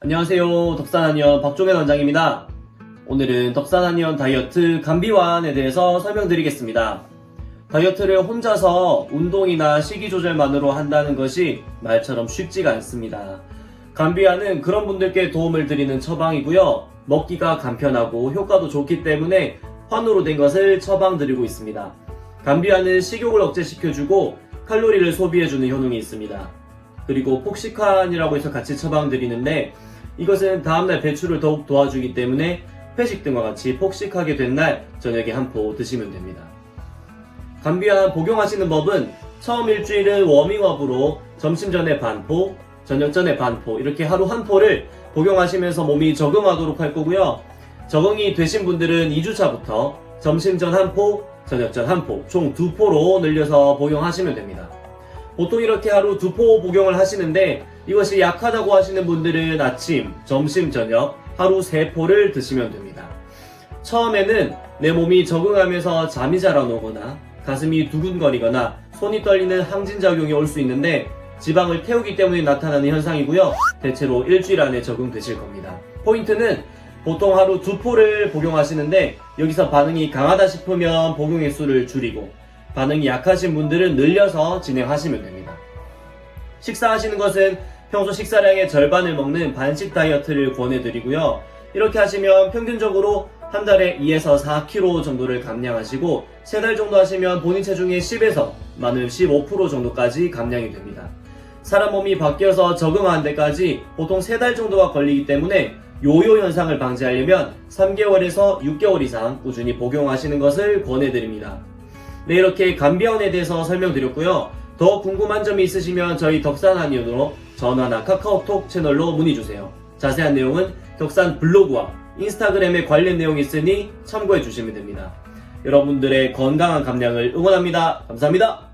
안녕하세요. 덕산한의원 박종현 원장입니다. 오늘은 덕산한의원 다이어트 감비완에 대해서 설명드리겠습니다. 다이어트를 혼자서 운동이나 식이 조절만으로 한다는 것이 말처럼 쉽지가 않습니다. 감비완은 그런 분들께 도움을 드리는 처방이고요. 먹기가 간편하고 효과도 좋기 때문에 환으로 된 것을 처방드리고 있습니다. 감비완은 식욕을 억제시켜주고 칼로리를 소비해주는 효능이 있습니다. 그리고 폭식환이라고 해서 같이 처방드리는데 이것은 다음날 배출을 더욱 도와주기 때문에 회식 등과 같이 폭식하게 된 날 저녁에 한 포 드시면 됩니다. 감비완 복용하시는 법은 처음 일주일은 워밍업으로 점심 전에 반포, 저녁 전에 반포 이렇게 하루 한 포를 복용하시면서 몸이 적응하도록 할 거고요. 적응이 되신 분들은 2주차부터 점심 전 한 포, 저녁 전 한 포, 총 두 포로 늘려서 복용하시면 됩니다. 보통 이렇게 하루 두 포 복용을 하시는데 이것이 약하다고 하시는 분들은 아침, 점심, 저녁 하루 세 포를 드시면 됩니다. 처음에는 내 몸이 적응하면서 잠이 잘 안 오거나 가슴이 두근거리거나 손이 떨리는 항진작용이 올 수 있는데 지방을 태우기 때문에 나타나는 현상이고요. 대체로 일주일 안에 적응되실 겁니다. 포인트는 보통 하루 두 포를 복용하시는데 여기서 반응이 강하다 싶으면 복용 횟수를 줄이고 반응이 약하신 분들은 늘려서 진행하시면 됩니다. 식사하시는 것은 평소 식사량의 절반을 먹는 반식 다이어트를 권해드리고요. 이렇게 하시면 평균적으로 한 달에 2에서 4kg 정도를 감량하시고 세달 정도 하시면 본인 체중의 10에서 많은 15% 정도까지 감량이 됩니다. 사람 몸이 바뀌어서 적응하는 데까지 보통 3달 정도가 걸리기 때문에 요요 현상을 방지하려면 3개월에서 6개월 이상 꾸준히 복용하시는 것을 권해드립니다. 네, 이렇게 감비원에 대해서 설명드렸고요. 더 궁금한 점이 있으시면 저희 덕산 한의원으로 전화나 카카오톡 채널로 문의주세요. 자세한 내용은 덕산 블로그와 인스타그램에 관련 내용이 있으니 참고해 주시면 됩니다. 여러분들의 건강한 감량을 응원합니다. 감사합니다.